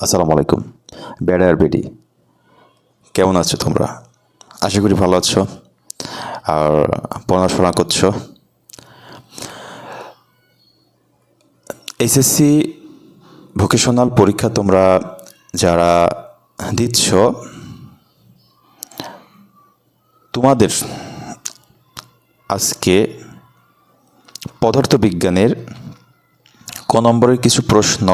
আসসালামু আলাইকুম। বেড়া আর বেডি কেমন আছো তোমরা? আশা করি ভালো আছো আর পড়াশোনা করছ। এইচএসসি ভোকেশনাল পরীক্ষা তোমরা যারা দিচ্ছ, তোমাদের আজকে পদার্থবিজ্ঞানের ক নম্বরের কিছু প্রশ্ন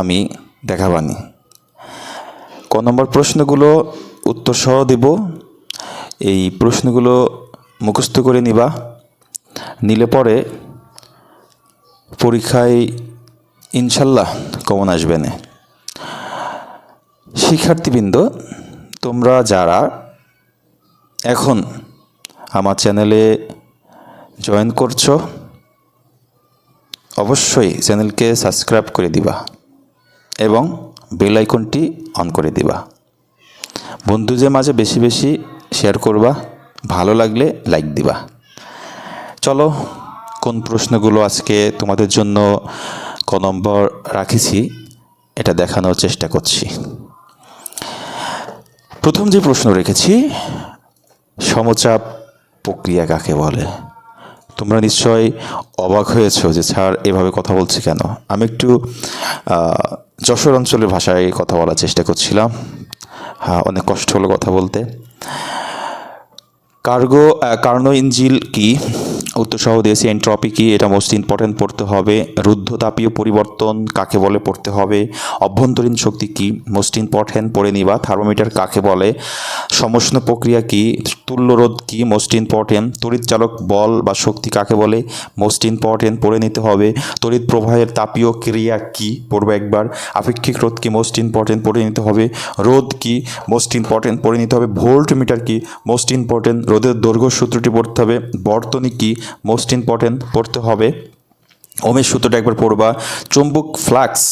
আমি দেখাবানি। ক নম্বর প্রশ্নগুলো উত্তর সহ দেব। এই প্রশ্নগুলো মুখস্থ করে নিবা। নিলে পরে পরীক্ষায় ইনশাল্লাহ কমন আসবে না। শিক্ষার্থীবৃন্দ, তোমরা যারা এখন আমার চ্যানেলে জয়েন করছ, অবশ্যই চ্যানেলকে সাবস্ক্রাইব করে দিবা। এবং বেল আইকনটি অন করে দিবা। বন্ধুদের মাঝে বেশি বেশি শেয়ার করবা, ভালো লাগলে লাইক দিবা। চলো, কোন প্রশ্নগুলো আজকে তোমাদের জন্য ক নম্বর রাখেছি, এটা দেখানোর চেষ্টা করছি। প্রথম যে প্রশ্ন রেখেছি, সমচাপ প্রক্রিয়া কাকে বলে? তোমরা নিশ্চয় অবাক হয়েছো যে স্যার এভাবে কথা বলছে কেন? আমি একটু যশোর অঞ্চলের ভাষায় কথা বলার চেষ্টা করছিলাম। হ্যাঁ অনেক কষ্ট হলো কথা বলতে। কার্গো কার্নো ইঞ্জিল কি? উত্তর সহ দিয়েছি, এন্ট্রপি কি? এটা মোস্ট ইম্পর্টেন্ট পড়তে হবে। রুদ্ধতাপীয় পরিবর্তন কাকে বলে পড়তে হবে? অভ্যন্তরীণ শক্তি কি? মোস্ট ইম্পর্টেন্ট পড়ে নিবা। থার্মোমিটার কাকে বলে? সমষ্ণ প্রক্রিয়া কি? তুল্যরোধ কি মোস্ট ইম্পর্টেন্ট তড়িৎ চালক বল বা শক্তি কাকে বলে? মোস্ট ইম্পর্টেন্ট পড়ে নিতে হবে। তড়িৎ প্রবাহের তাপীয় ক্রিয়া কি? পড়বে একবার। আপেক্ষিক রোধ কি মোস্ট ইম্পর্টেন্ট পড়ে নিতে হবে? রোধ কি মোস্ট ইম্পর্টেন্ট পড়ে নিতে হবে? ভোল্ট মিটার কি মোস্ট ইম্পর্টেন্ট রোধের দৈর্ঘ্য সূত্রটি পড়তে হবে। বর্তনী কি মোস্ট ইম্পর্টেন্ট পড়তে হবে? ওমের সূত্রটা একবার পড়বা। চুম্বক ফ্লাক্স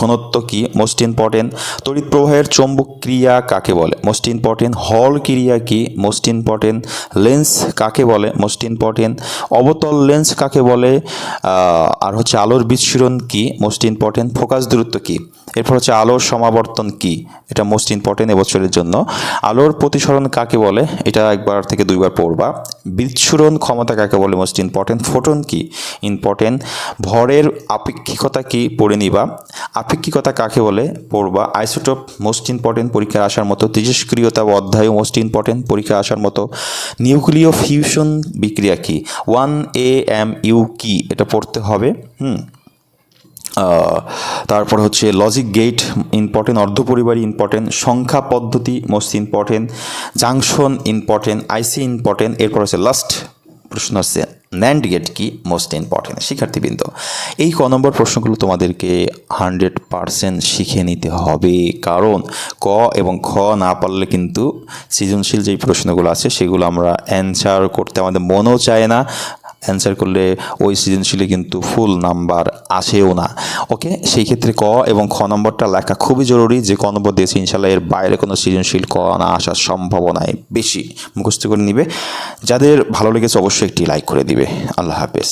ঘনত্ব কি? মোস্ট ইম্পর্টেন্ট তড়িৎ প্রবাহের চৌম্বক ক্রিয়া কাকে বলে? মোস্ট ইম্পর্টেন্ট হল ক্রিয়া কি? মোস্ট ইম্পর্টেন্ট লেন্স কাকে বলে? মোস্ট ইম্পর্টেন্ট অবতল লেন্স কাকে বলে? আর হচ্ছে আলোর বিচ্ছুরণ কি? মোস্ট ইম্পর্টেন্ট ফোকাস দূরত্ব কি? এরপর হচ্ছে আলোর সমাবর্তন কি? এটা মোস্ট ইম্পর্টেন্ট এবছরের জন্য। আলোর প্রতিসরণ কাকে বলে? এটা একবার থেকে দুইবার পড়বা। বিচ্ছুরণ ক্ষমতা কাকে বলে মোস্ট ইম্পর্টেন্ট ফোটন কি? ইম্পর্টেন্ট ভরের আপেক্ষিকতা কি? পড়ে নিবা। আপেক্ষিকতা কাকে বলে? পড়বা। আইসোটোপ মোস্ট ইম্পর্টেন্ট পরীক্ষায় আসার মতো। তেজস্ক্রিয়তা অধ্যায় মোস্ট ইম্পর্টেন্ট পরীক্ষায় আসার মতো। নিউক্লিয় ফিউশন বিক্রিয়া কি? ওয়ান এ এম ইউ কি? এটা পড়তে হবে। হুম। তারপর হচ্ছে লজিক গেট ইম্পর্টেন্ট অর্ধপরিবারী ইম্পর্টেন্ট সংখ্যা পদ্ধতি most important junction important IC important এরপর হচ্ছে লাস্ট প্রশ্ন হচ্ছে ন্যান্ড গেট কি মোস্ট ইম্পর্টেন্ট শিক্ষার্থীবৃন্দ, এই ক নম্বর প্রশ্নগুলো তোমাদেরকে হান্ড্রেড পারসেন্ট শিখে নিতে হবে। কারণ ক এবং খ না পারলে কিন্তু সৃজনশীল যেই প্রশ্নগুলো আছে সেগুলো আমরা অ্যান্সার করতে আমাদের মনও চায় না অ্যান্সার করলে ওই সৃজনশীলে কিন্তু ফুল নাম্বার আসেও না। ওকে সেই ক্ষেত্রে ক এবং খ নম্বরটা লেখা খুবই জরুরি যে, ক নম্বর দিয়েছে ইনশাল্লাহ এর বাইরে কোনো সৃজনশীল ক না আসার সম্ভাবনায় বেশি। মুখস্থ করে নিবে। যাদের ভালো লেগেছে অবশ্যই একটি লাইক করে দিবে। আল্লাহ হাফেজ।